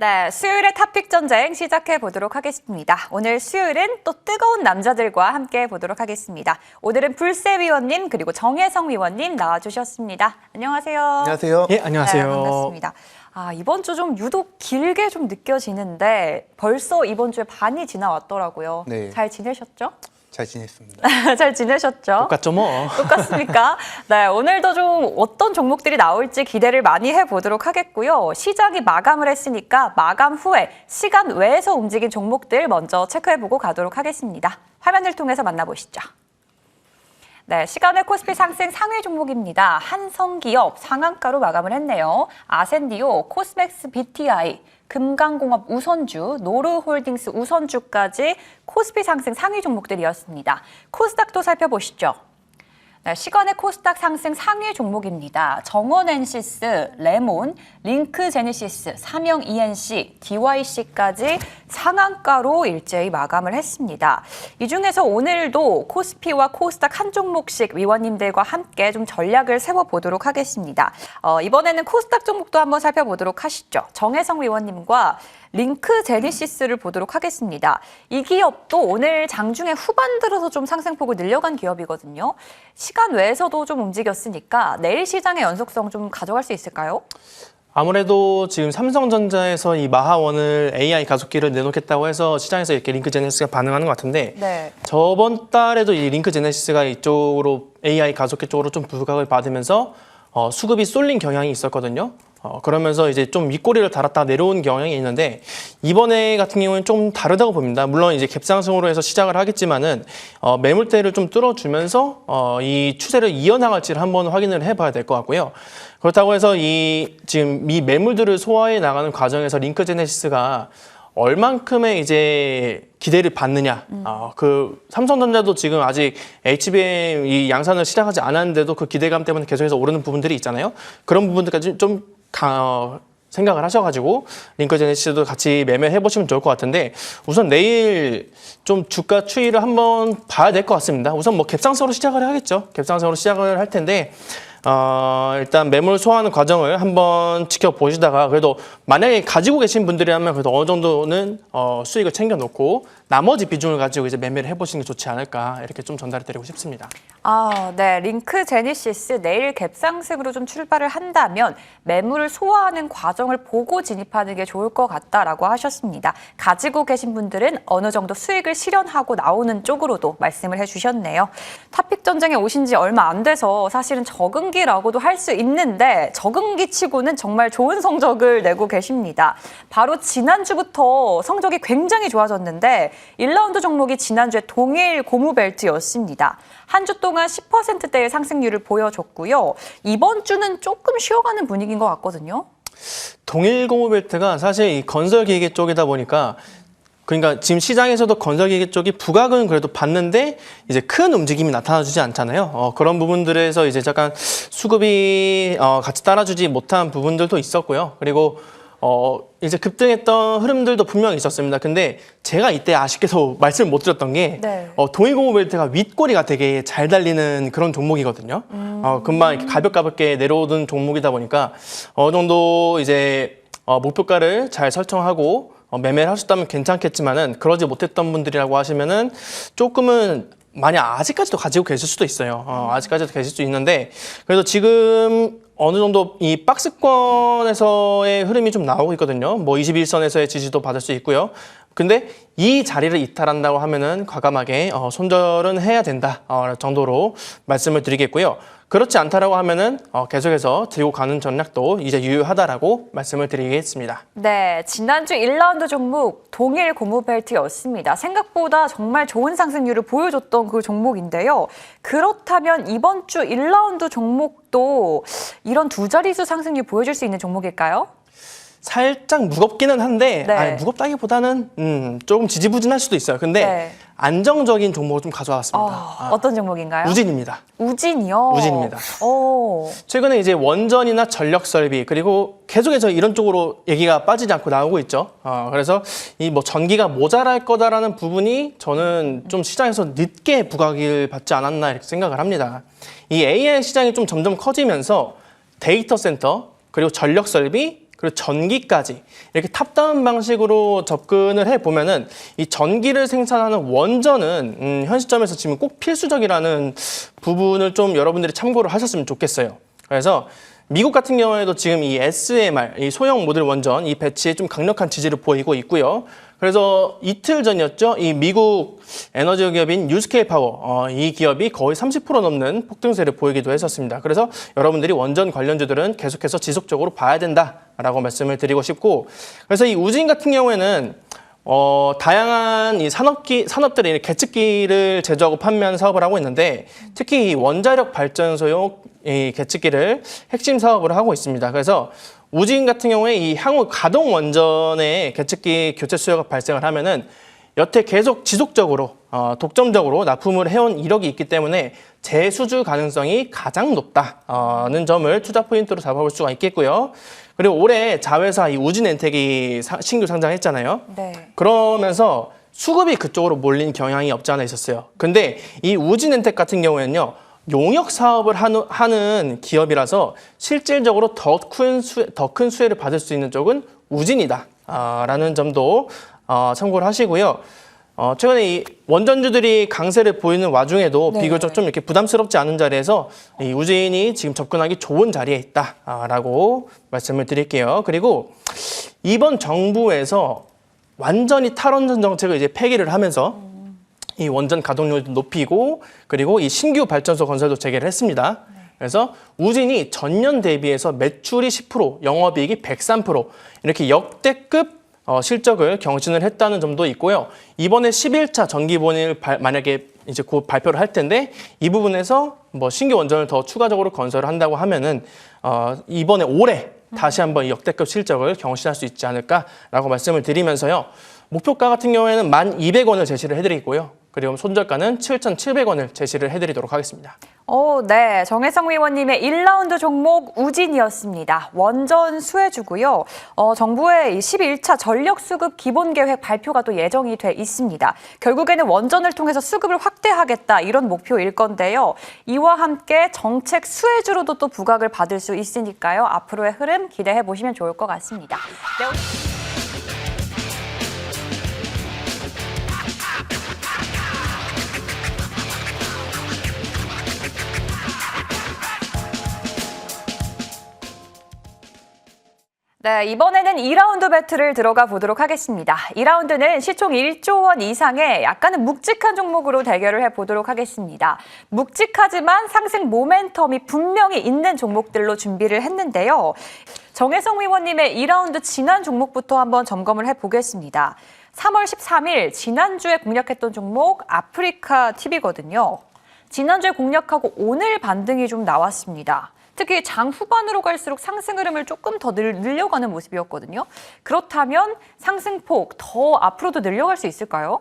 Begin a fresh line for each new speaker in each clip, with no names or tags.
네, 수요일의 탑픽 전쟁 시작해 보도록 하겠습니다. 오늘 수요일은 또 뜨거운 남자들과 함께 보도록 하겠습니다. 오늘은 불세 위원님 그리고 정혜성 위원님 나와주셨습니다. 안녕하세요.
안녕하세요.
예, 안녕하세요.
네, 반갑습니다. 아, 이번 주 좀 유독 길게 좀 느껴지는데 벌써 이번 주에 반이 지나왔더라고요.
네.
잘 지내셨죠?
잘 지냈습니다.
잘 지내셨죠?
똑같죠 뭐.
똑같습니까? 네, 오늘도 좀 어떤 종목들이 나올지 기대를 많이 해보도록 하겠고요. 시장이 마감을 했으니까 마감 후에 시간 외에서 움직인 종목들 먼저 체크해보고 가도록 하겠습니다. 화면을 통해서 만나보시죠. 네, 시간의 코스피 상승 상위 종목입니다. 한성기업 상한가로 마감을 했네요. 아센디오, 코스맥스 BTI, 금강공업 우선주, 노르홀딩스 우선주까지 코스피 상승 상위 종목들이었습니다. 코스닥도 살펴보시죠. 네, 시간의 코스닥 상승 상위 종목입니다. 정원 엔시스, 레몬, 링크 제네시스, 삼영 ENC, DYC까지 상한가로 일제히 마감을 했습니다. 이 중에서 오늘도 코스피와 코스닥 한 종목씩 위원님들과 함께 좀 전략을 세워보도록 하겠습니다. 어, 이번에는 코스닥 종목도 한번 살펴보도록 하시죠. 정혜성 위원님과 링크 제니시스를 보도록 하겠습니다. 이 기업도 오늘 장중에 후반 들어서 좀 상승폭을 늘려간 기업이거든요. 시간 외에서도 좀 움직였으니까 내일 시장의 연속성 좀 가져갈 수 있을까요?
아무래도 지금 삼성전자에서 이 마하원을 AI 가속기를 내놓겠다고 해서 시장에서 이렇게 링크 제네시스가 반응하는 것 같은데
네.
저번 달에도 이 링크 제네시스가 이쪽으로 AI 가속기 쪽으로 좀 부각을 받으면서 어, 수급이 쏠린 경향이 있었거든요. 어, 그러면서 이제 좀 윗꼬리를 달았다 내려온 경향이 있는데 이번에 같은 경우는 좀 다르다고 봅니다. 물론 이제 갭상승으로 해서 시작을 하겠지만은 어, 매물대를 좀 뚫어주면서 어, 이 추세를 이어나갈지를 한번 확인을 해봐야 될 것 같고요. 그렇다고 해서 이 지금 이 매물들을 소화해 나가는 과정에서 링크 제네시스가 얼만큼의 이제 기대를 받느냐. 어, 그 삼성전자도 지금 아직 HBM 이 양산을 시작하지 않았는데도 그 기대감 때문에 계속해서 오르는 부분들이 있잖아요. 그런 부분들까지 좀 가, 어, 생각을 하셔가지고 링크 제네시스도 같이 매매해 보시면 좋을 것 같은데 우선 내일 좀 주가 추이를 한번 봐야 될 것 같습니다. 우선 뭐 갭상승으로 시작을 하겠죠. 갭상승으로 시작을 할 텐데 어, 일단 매물 소화하는 과정을 한번 지켜보시다가 그래도 만약에 가지고 계신 분들이라면 그래도 어느 정도는 어, 수익을 챙겨놓고 나머지 비중을 가지고 이제 매매를 해보시는 게 좋지 않을까 이렇게 좀 전달해 드리고 싶습니다.
아, 네. 링크 제니시스 내일 갭상승으로 좀 출발을 한다면 매물을 소화하는 과정을 보고 진입하는 게 좋을 것 같다라고 하셨습니다. 가지고 계신 분들은 어느 정도 수익을 실현하고 나오는 쪽으로도 말씀을 해주셨네요. 탑픽 전쟁에 오신 지 얼마 안 돼서 사실은 적응 기라고도 할 수 있는데 적응기 치고는 정말 좋은 성적을 내고 계십니다. 바로 지난주부터 성적이 굉장히 좋아졌는데 1라운드 종목이 지난주에 동일 고무벨트였습니다. 한 주 동안 10%대의 상승률을 보여줬고요. 이번 주는 조금 쉬어가는 분위기인 것 같거든요.
동일 고무벨트가 사실 이 건설 기계 쪽이다 보니까 그러니까 지금 시장에서도 건설기계 쪽이 부각은 그래도 봤는데 이제 큰 움직임이 나타나주지 않잖아요. 어, 그런 부분들에서 이제 잠깐 수급이 어, 같이 따라주지 못한 부분들도 있었고요. 그리고 어, 이제 급등했던 흐름들도 분명히 있었습니다. 근데 제가 이때 아쉽게도 말씀을 못 드렸던 게
네.
어, 동일고무벨트가 윗꼬리가 되게 잘 달리는 그런 종목이거든요. 어, 금방 이렇게 가볍가볍게 내려오던 종목이다 보니까 어느 정도 이제 어, 목표가를 잘 설정하고 어, 매매를 하셨다면 괜찮겠지만은 그러지 못했던 분들이라고 하시면은 조금은 많이 아직까지도 가지고 계실 수도 있어요. 어, 아직까지도 계실 수 있는데 그래서 지금 어느 정도 이 박스권에서의 흐름이 좀 나오고 있거든요. 뭐 21선에서의 지지도 받을 수 있고요. 근데 이 자리를 이탈한다고 하면은 과감하게 어, 손절은 해야 된다 어, 정도로 말씀을 드리겠고요. 그렇지 않다라고 하면은 어, 계속해서 들고 가는 전략도 이제 유효하다라고 말씀을 드리겠습니다.
네, 지난주 1라운드 종목 동일 고무벨트였습니다. 생각보다 정말 좋은 상승률을 보여줬던 그 종목인데요. 그렇다면 이번 주 1라운드 종목도 이런 두 자릿수 상승률 보여줄 수 있는 종목일까요?
살짝 무겁기는 한데
네.
아니, 무겁다기보다는 음, 조금 지지부진할 수도 있어요. 근데
네.
안정적인 종목을 좀 가져왔습니다.
어,
아,
어떤 종목인가요?
우진입니다.
우진이요?
우진입니다.
오.
최근에 이제 원전이나 전력 설비 그리고 계속해서 이런 쪽으로 얘기가 빠지지 않고 나오고 있죠. 어, 그래서 이 뭐 전기가 모자랄 거다라는 부분이 저는 좀 시장에서 늦게 부각을 받지 않았나 이렇게 생각을 합니다. 이 AI 시장이 좀 점점 커지면서 데이터 센터 그리고 전력 설비 그리고 전기까지 이렇게 탑다운 방식으로 접근을 해 보면은 이 전기를 생산하는 원전은 음, 현 시점에서 지금 꼭 필수적이라는 부분을 좀 여러분들이 참고를 하셨으면 좋겠어요. 그래서 미국 같은 경우에도 지금 이 SMR, 이 소형 모듈 원전 이 배치에 좀 강력한 지지를 보이고 있고요. 그래서 이틀 전이었죠. 이 미국 에너지 기업인 뉴스케일 파워, 어, 이 기업이 거의 30% 넘는 폭등세를 보이기도 했었습니다. 그래서 여러분들이 원전 관련주들은 계속해서 지속적으로 봐야 된다라고 말씀을 드리고 싶고, 그래서 이 우진 같은 경우에는 어, 다양한 이 산업기, 산업들이 이 계측기를 제조하고 판매하는 사업을 하고 있는데 특히 이 원자력 발전소용 이 계측기를 핵심 사업으로 하고 있습니다. 그래서 우진 같은 경우에 이 향후 가동 원전의 계측기 교체 수요가 발생을 하면은 여태 계속 지속적으로 어, 독점적으로 납품을 해온 이력이 있기 때문에 재수주 가능성이 가장 높다는 점을 투자 포인트로 잡아볼 수가 있겠고요. 그리고 올해 자회사 이 우진엔텍이 사- 신규 상장했잖아요.
네.
그러면서 수급이 그쪽으로 몰린 경향이 없지 않아 있었어요. 근데 이 우진엔텍 같은 경우에는요. 용역 사업을 하는, 기업이라서 실질적으로 더큰 수혜, 더큰 수혜를 받을 수 있는 쪽은 우진이다. 아, 라는 점도 어, 참고를 하시고요. 어, 최근에 이 원전주들이 강세를 보이는 와중에도
네.
비교적 좀 이렇게 부담스럽지 않은 자리에서 이 우진이 지금 접근하기 좋은 자리에 있다라고 말씀을 드릴게요. 그리고 이번 정부에서 완전히 탈원전 정책을 이제 폐기를 하면서 이 원전 가동률도 높이고 그리고 이 신규 발전소 건설도 재개를 했습니다. 그래서 우진이 전년 대비해서 매출이 10%, 영업이익이 103% 이렇게 역대급 어, 실적을 경신을 했다는 점도 있고요. 이번에 11차 전기본을 발- 만약에 이제 곧 발표를 할 텐데 이 부분에서 뭐 신규 원전을 더 추가적으로 건설을 한다고 하면은 어, 이번에 올해 다시 한번 이 역대급 실적을 경신할 수 있지 않을까라고 말씀을 드리면서요. 목표가 같은 경우에는 1,200원을 제시를 해드리고요. 그리고 손절가는 7,700원을 제시를 해드리도록 하겠습니다.
어, 네. 정혜성 위원님의 1라운드 종목 우진이었습니다. 원전 수혜주고요. 어, 정부의 이 11차 전력 수급 기본 계획 발표가 또 예정이 돼 있습니다. 결국에는 원전을 통해서 수급을 확대하겠다 이런 목표일 건데요. 이와 함께 정책 수혜주로도 또 부각을 받을 수 있으니까요. 앞으로의 흐름 기대해 보시면 좋을 것 같습니다. 네, 네, 이번에는 2라운드 배틀을 들어가 보도록 하겠습니다. 2라운드는 시총 1조 원 이상의 약간은 묵직한 종목으로 대결을 해보도록 하겠습니다. 묵직하지만 상승 모멘텀이 분명히 있는 종목들로 준비를 했는데요. 정혜성 위원님의 2라운드 지난 종목부터 한번 점검을 해보겠습니다. 3월 13일 지난주에 공략했던 종목 아프리카 TV거든요. 지난주에 공략하고 오늘 반등이 좀 나왔습니다. 특히 장 후반으로 갈수록 상승 흐름을 조금 더 늘, 늘려가는 모습이었거든요. 그렇다면 상승폭 더 앞으로도 늘려갈 수 있을까요?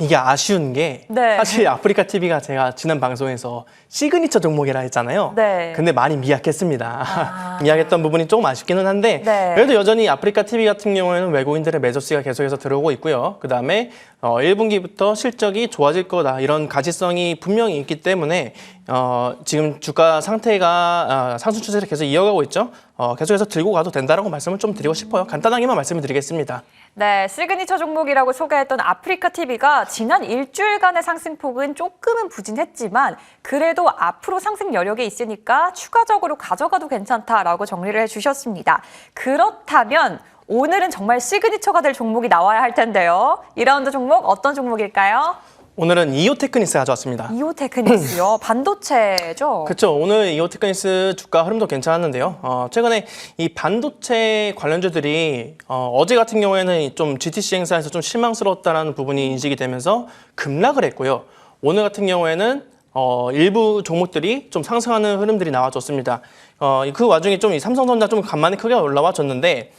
이게 아쉬운 게
네.
사실 아프리카 TV가 제가 지난 방송에서 시그니처 종목이라 했잖아요.
네.
근데 많이 미약했습니다. 미약했던 부분이 조금 아쉽기는 한데
네.
그래도 여전히 아프리카 TV 같은 경우에는 외국인들의 매저스가 계속해서 들어오고 있고요. 그 다음에 어, 1분기부터 실적이 좋아질 거다 이런 가지성이 분명히 있기 때문에 어, 지금 주가 상태가 어, 상승 추세를 계속 이어가고 있죠. 어, 계속해서 들고 가도 된다라고 말씀을 좀 드리고 싶어요. 간단하게만 말씀을 드리겠습니다.
네, 시그니처 종목이라고 소개했던 아프리카 TV가 지난 일주일간의 상승폭은 조금은 부진했지만 그래도 앞으로 상승 여력이 있으니까 추가적으로 가져가도 괜찮다라고 정리를 해주셨습니다. 그렇다면 오늘은 정말 시그니처가 될 종목이 나와야 할 텐데요. 2라운드 종목 어떤 종목일까요?
오늘은 이오테크니스 가져왔습니다.
이오테크닉스요. 반도체죠.
그렇죠. 오늘 이오테크니스 주가 흐름도 괜찮았는데요. 어, 최근에 이 반도체 관련주들이 어, 제 같은 경우에는 좀 GTC 행사에서 좀 실망스러웠다는 부분이 인식이 되면서 급락을 했고요. 오늘 같은 경우에는 어, 일부 종목들이 좀 상승하는 흐름들이 나와줬습니다. 어, 그 와중에 좀 이 삼성전자 좀 간만에 크게 올라와 줬는데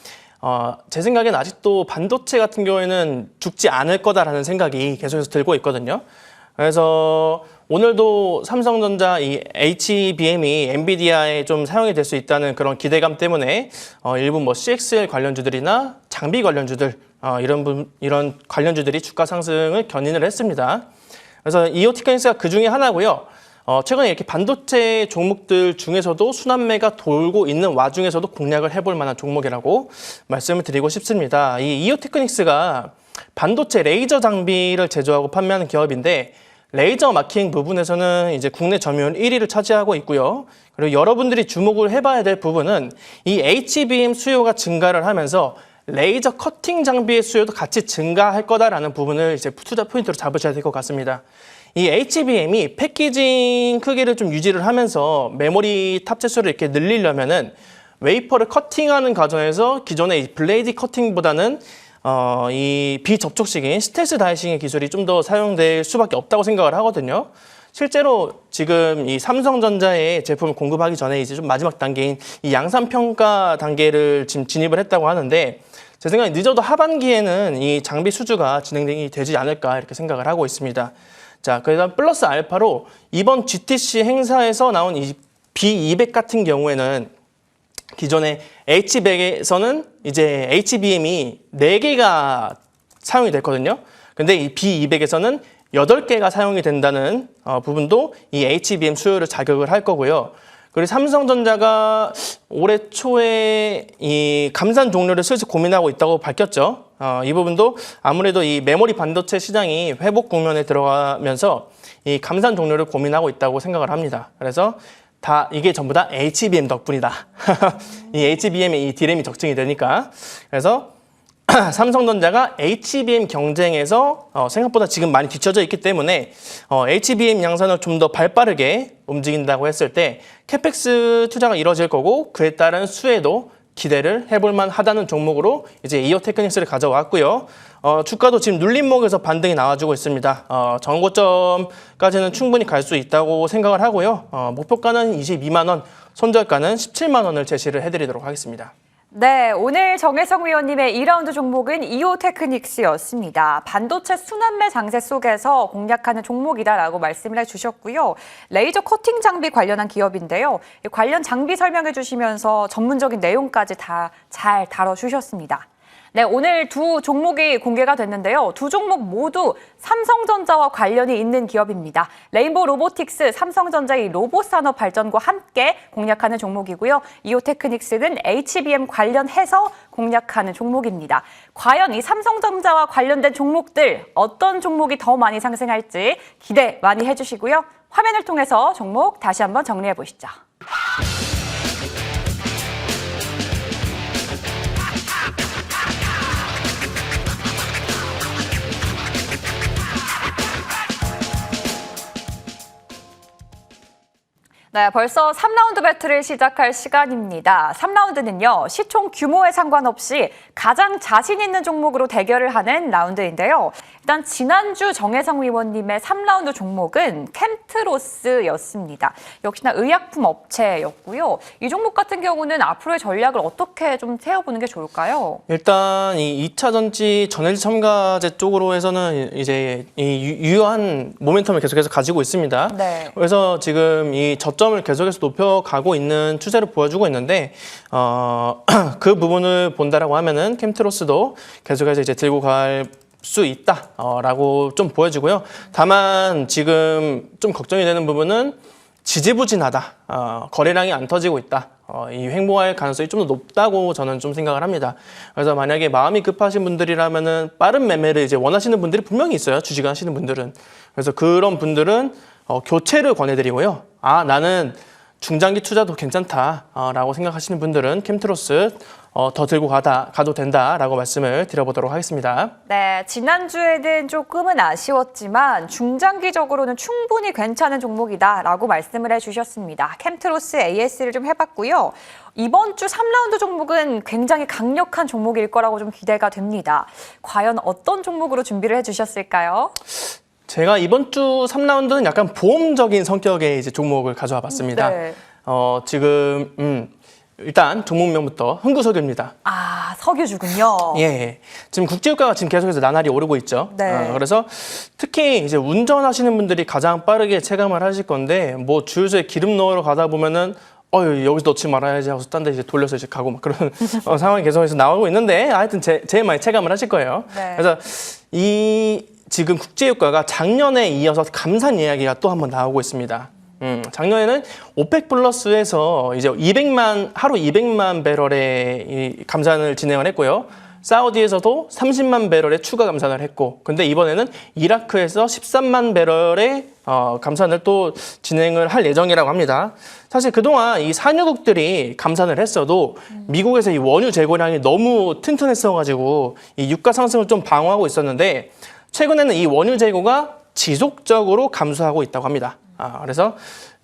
어, 제 생각엔 아직도 반도체 같은 경우에는 죽지 않을 거다라는 생각이 계속해서 들고 있거든요. 그래서 오늘도 삼성전자 이 HBM이 엔비디아에 좀 사용이 될 수 있다는 그런 기대감 때문에 어, 일부 뭐 CXL 관련주들이나 장비 관련주들 어, 이런 분, 이런 관련주들이 주가 상승을 견인을 했습니다. 그래서 이오티크니스가 그 중에 하나고요. 어, 최근에 이렇게 반도체 종목들 중에서도 순환매가 돌고 있는 와중에서도 공략을 해볼 만한 종목이라고 말씀을 드리고 싶습니다. 이 이오테크닉스가 반도체 레이저 장비를 제조하고 판매하는 기업인데 레이저 마킹 부분에서는 이제 국내 점유율 1위를 차지하고 있고요. 그리고 여러분들이 주목을 해봐야 될 부분은 이 HBM 수요가 증가를 하면서 레이저 커팅 장비의 수요도 같이 증가할 거다라는 부분을 이제 투자 포인트로 잡으셔야 될 것 같습니다. 이 HBM이 패키징 크기를 좀 유지를 하면서 메모리 탑재 수를 이렇게 늘리려면은 웨이퍼를 커팅하는 과정에서 기존의 이 블레이드 커팅보다는 어, 이 비접촉식인 스텔스 다이싱의 기술이 좀 더 사용될 수밖에 없다고 생각을 하거든요. 실제로 지금 이 삼성전자의 제품을 공급하기 전에 이제 좀 마지막 단계인 이 양산 평가 단계를 지금 진입을 했다고 하는데 제 생각에 늦어도 하반기에는 이 장비 수주가 진행이 되지 않을까 이렇게 생각을 하고 있습니다. 자, 그다음 플러스 알파로 이번 GTC 행사에서 나온 이 B200 같은 경우에는 기존의 H100에서는 이제 HBM이 4개가 사용이 됐거든요. 근데 이 B200에서는 8개가 사용이 된다는 어, 부분도 이 HBM 수요를 자극을 할 거고요. 그리고 삼성전자가 올해 초에 이 감산 종료를 슬슬 고민하고 있다고 밝혔죠. 어, 이 부분도 아무래도 이 메모리 반도체 시장이 회복 국면에 들어가면서 이 감산 종료를 고민하고 있다고 생각을 합니다. 그래서 다 이게 전부 다 HBM 덕분이다. 이 HBM의 이 디램이 적증이 되니까. 그래서 삼성전자가 HBM 경쟁에서 어, 생각보다 지금 많이 뒤쳐져 있기 때문에 어, HBM 양산을 좀 더 발빠르게 움직인다고 했을 때 캐펙스 투자가 이루어질 거고 그에 따른 수혜도 기대를 해볼 만 하다는 종목으로 이제 이어 테크닉스를 가져왔고요. 어, 주가도 지금 눌림목에서 반등이 나와주고 있습니다. 어, 정고점까지는 충분히 갈 수 있다고 생각을 하고요. 어, 목표가는 22만 원, 손절가는 17만 원을 제시를 해드리도록 하겠습니다.
네, 오늘 정혜성 위원님의 2라운드 종목은 이오 테크닉스였습니다. 반도체 순환매 장세 속에서 공략하는 종목이다라고 말씀을 해주셨고요. 레이저 커팅 장비 관련한 기업인데요. 이 관련 장비 설명해 주시면서 전문적인 내용까지 다 잘 다뤄주셨습니다. 네, 오늘 두 종목이 공개가 됐는데요. 두 종목 모두 삼성전자와 관련이 있는 기업입니다. 레인보우 로보틱스, 삼성전자의 로봇 산업 발전과 함께 공략하는 종목이고요. 이오테크닉스는 HBM 관련해서 공략하는 종목입니다. 과연 이 삼성전자와 관련된 종목들 어떤 종목이 더 많이 상승할지 기대 많이 해주시고요. 화면을 통해서 종목 다시 한번 정리해 보시죠. 네, 벌써 3라운드 배틀을 시작할 시간입니다. 3라운드는요, 시총 규모에 상관없이 가장 자신 있는 종목으로 대결을 하는 라운드인데요. 일단 지난주 정혜성 위원님의 3라운드 종목은 캠트로스였습니다. 역시나 의약품 업체였고요. 이 종목 같은 경우는 앞으로의 전략을 어떻게 좀 세워보는 게 좋을까요?
일단 이 2차 전지 전해질 첨가제 쪽으로 해서는 이제 이 유- 유효한 모멘텀을 계속해서 가지고 있습니다.
네.
그래서 지금 이 저점 을 계속해서 높여가고 있는 추세를 보여주고 있는데 어, 그 부분을 본다라고 하면은 캠트로스도 계속해서 이제 들고 갈 수 있다라고 좀 보여지고요. 다만 지금 좀 걱정이 되는 부분은 지지부진하다. 어, 거래량이 안 터지고 있다. 어, 이 횡보할 가능성이 좀 더 높다고 저는 좀 생각을 합니다. 그래서 만약에 마음이 급하신 분들이라면은 빠른 매매를 이제 원하시는 분들이 분명히 있어요. 주식 하시는 분들은. 그래서 그런 분들은 어, 교체를 권해드리고요. 아, 나는 중장기 투자도 괜찮다라고 생각하시는 분들은 캠트로스 어, 더 들고 가다, 가도 된다라고 말씀을 드려보도록 하겠습니다.
네, 지난주에는 조금은 아쉬웠지만 중장기적으로는 충분히 괜찮은 종목이다라고 말씀을 해주셨습니다. 캠트로스 AS를 좀 해봤고요. 이번 주 3라운드 종목은 굉장히 강력한 종목일 거라고 좀 기대가 됩니다. 과연 어떤 종목으로 준비를 해주셨을까요?
제가 이번 주 3라운드는 약간 보험적인 성격의 이제 종목을 가져와 봤습니다.
네.
어, 지금, 음, 일단 종목명부터 흥구석유입니다.
아, 석유주군요.
예. 지금 국제유가가 지금 계속해서 나날이 오르고 있죠.
네.
어, 그래서 특히 이제 운전하시는 분들이 가장 빠르게 체감을 하실 건데 뭐 주유소에 기름 넣으러 가다 보면은 어유 여기서 넣지 말아야지 하고 딴데 이제 돌려서 이제 가고 막 그런 어, 상황이 계속해서 나오고 있는데 하여튼 제, 제일 많이 체감을 하실 거예요.
네.
그래서 이 지금 국제유가가 작년에 이어서 감산 이야기가 또 한 번 나오고 있습니다. 음, 작년에는 오펙 플러스에서 이제 200만 하루 200만 배럴의 이 감산을 진행을 했고요. 사우디에서도 30만 배럴의 추가 감산을 했고, 근데 이번에는 이라크에서 13만 배럴의 어, 감산을 또 진행을 할 예정이라고 합니다. 사실 그동안 이 산유국들이 감산을 했어도 미국에서 이 원유 재고량이 너무 튼튼했어가지고 이 유가 상승을 좀 방어하고 있었는데 최근에는 이 원유 재고가 지속적으로 감소하고 있다고 합니다. 아, 그래서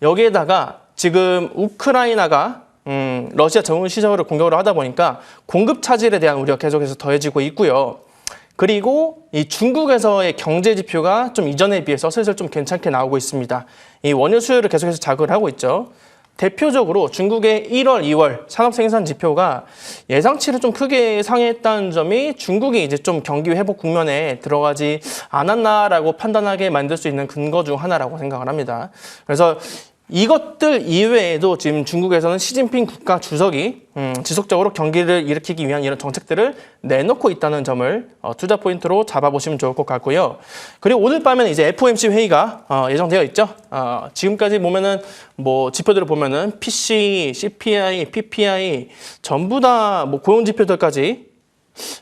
여기에다가 지금 우크라이나가 음, 러시아 전문 시설을 공격을 하다 보니까 공급 차질에 대한 우려가 계속해서 더해지고 있고요. 그리고 이 중국에서의 경제 지표가 좀 이전에 비해서 슬슬 좀 괜찮게 나오고 있습니다. 이 원유 수요를 계속해서 자극을 하고 있죠. 대표적으로 중국의 1월, 2월 산업 생산 지표가 예상치를 좀 크게 상회했다는 점이 중국이 이제 좀 경기 회복 국면에 들어가지 않았나라고 판단하게 만들 수 있는 근거 중 하나라고 생각을 합니다. 그래서 이것들 이외에도 지금 중국에서는 시진핑 국가 주석이 음, 지속적으로 경기를 일으키기 위한 이런 정책들을 내놓고 있다는 점을 어, 투자 포인트로 잡아보시면 좋을 것 같고요. 그리고 오늘 밤에는 이제 FOMC 회의가 어, 예정되어 있죠. 어, 지금까지 보면은 뭐 지표들을 보면은 PC, CPI, PPI 전부 다 뭐 고용 지표들까지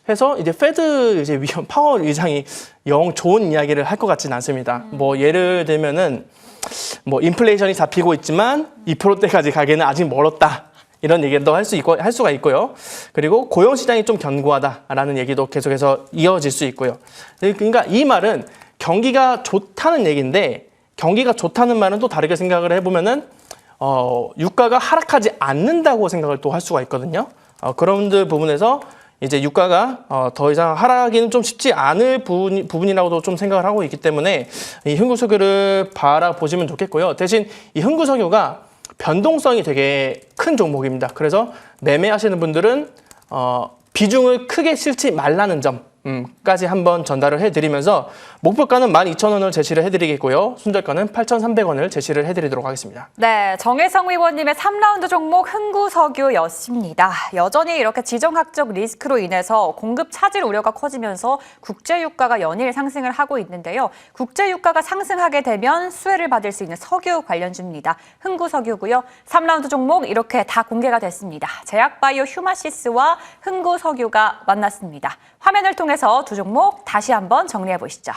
해서 이제 페드 이제 위원 파월 의장이 영 좋은 이야기를 할 것 같지는 않습니다. 뭐 예를 들면은 뭐 인플레이션이 잡히고 있지만 2%대까지 가기에는 아직 멀었다. 이런 얘기도 할 수 있고 할 수가 있고요. 그리고 고용 시장이 좀 견고하다라는 얘기도 계속해서 이어질 수 있고요. 그러니까 이 말은 경기가 좋다는 얘기인데 경기가 좋다는 말은 또 다르게 생각을 해보면은 어, 유가가 하락하지 않는다고 생각을 또 할 수가 있거든요. 어, 그런 부분에서 이제 유가가 어, 더 이상 하락하기는 좀 쉽지 않을 부분, 부분이라고도 좀 생각을 하고 있기 때문에 이 흥구석유를 바라보시면 좋겠고요. 대신 이 흥구석유가 변동성이 되게 큰 종목입니다. 그래서 매매하시는 분들은 어, 비중을 크게 실지 말라는 점. 음, 까지 한번 전달을 해드리면서 목표가는 12,000원을 제시를 해드리겠고요. 순절가는 8,300원을 제시를 해드리도록 하겠습니다.
네, 정혜성 의원님의 3라운드 종목 흥구석유였습니다. 여전히 이렇게 지정학적 리스크로 인해서 공급 차질 우려가 커지면서 국제 유가가 연일 상승을 하고 있는데요. 국제 유가가 상승하게 되면 수혜를 받을 수 있는 석유 관련주입니다. 흥구석유고요. 3라운드 종목 이렇게 다 공개가 됐습니다. 제약바이오 휴마시스와 흥구석유가 만났습니다. 화면을 통해서 두 종목 다시 한번 정리해 보시죠.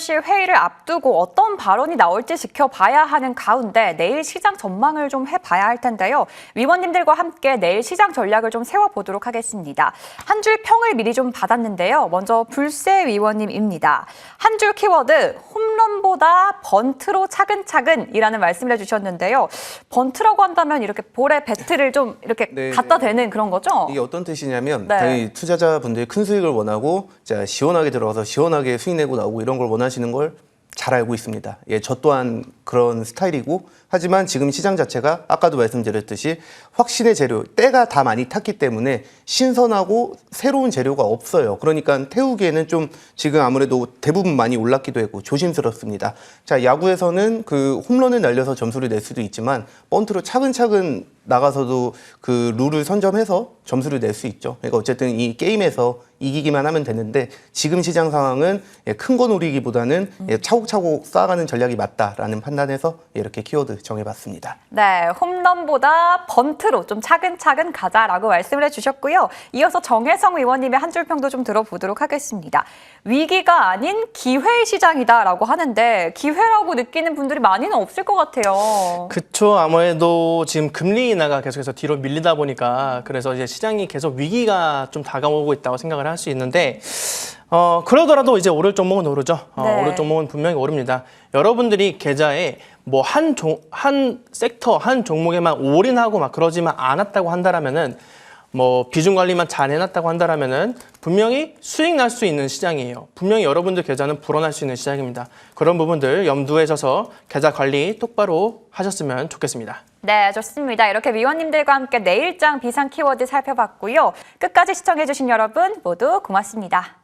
FOMC 회의를 앞두고 어떤 발언이 나올지 지켜봐야 하는 가운데 내일 시장 전망을 좀 해봐야 할 텐데요. 위원님들과 함께 내일 시장 전략을 좀 세워보도록 하겠습니다. 한 줄 평을 미리 좀 받았는데요. 먼저 불세 위원님입니다. 한 줄 키워드 홈런보다 번트로 차근차근이라는 말씀을 해주셨는데요. 번트라고 한다면 이렇게 볼에 배트를 좀 이렇게
네.
갖다 대는 그런 거죠?
이게 어떤 뜻이냐면
네.
당연히 투자자분들이 큰 수익을 원하고 자 시원하게 들어가서 시원하게 수익 내고 나오고 이런 걸 원하시 는 걸 잘 알고 있습니다. 예, 저 또한 그런 스타일이고 하지만 지금 시장 자체가 아까도 말씀드렸듯이 확신의 재료 때가 다 많이 탔기 때문에 신선하고 새로운 재료가 없어요. 그러니까 태우기에는 좀 지금 아무래도 대부분 많이 올랐기도 했고 조심스럽습니다. 자 야구에서는 그 홈런을 날려서 점수를 낼 수도 있지만 번트로 차근차근 나가서도 그 룰을 선점해서 점수를 낼 수 있죠. 그러니까 어쨌든 이 게임에서 이기기만 하면 되는데 지금 시장 상황은 예, 큰거 노리기보다는 예, 차곡차곡 쌓아가는 전략이 맞다라는 판단에서 이렇게 키워드 정해봤습니다.
네, 홈런보다 번트로 좀 차근차근 가자라고 말씀을 해주셨고요. 이어서 정혜성 의원님의 한 줄 평도 좀 들어보도록 하겠습니다. 위기가 아닌 기회의 시장이다라고 하는데 기회라고 느끼는 분들이 많이는 없을 것 같아요.
그쵸. 아무래도 지금 금리 인하가 계속해서 뒤로 밀리다 보니까 그래서 이제 시장이 계속 위기가 좀 다가오고 있다고 생각을 할 수 있는데 어, 그러더라도 이제 오를 종목은 오르죠. 어,
네.
오를 종목은 분명히 오릅니다. 여러분들이 계좌에 뭐 한 종, 한 섹터, 한 종목에만 올인하고 막 그러지만 않았다고 한다라면은 뭐 비중 관리만 잘 해놨다고 한다라면은 분명히 수익 날 수 있는 시장이에요. 분명히 여러분들 계좌는 불어날 수 있는 시장입니다. 그런 부분들 염두에 셔서 계좌 관리 똑바로 하셨으면 좋겠습니다.
네, 좋습니다. 이렇게 위원님들과 함께 내일장 비상 키워드 살펴봤고요. 끝까지 시청해주신 여러분 모두 고맙습니다.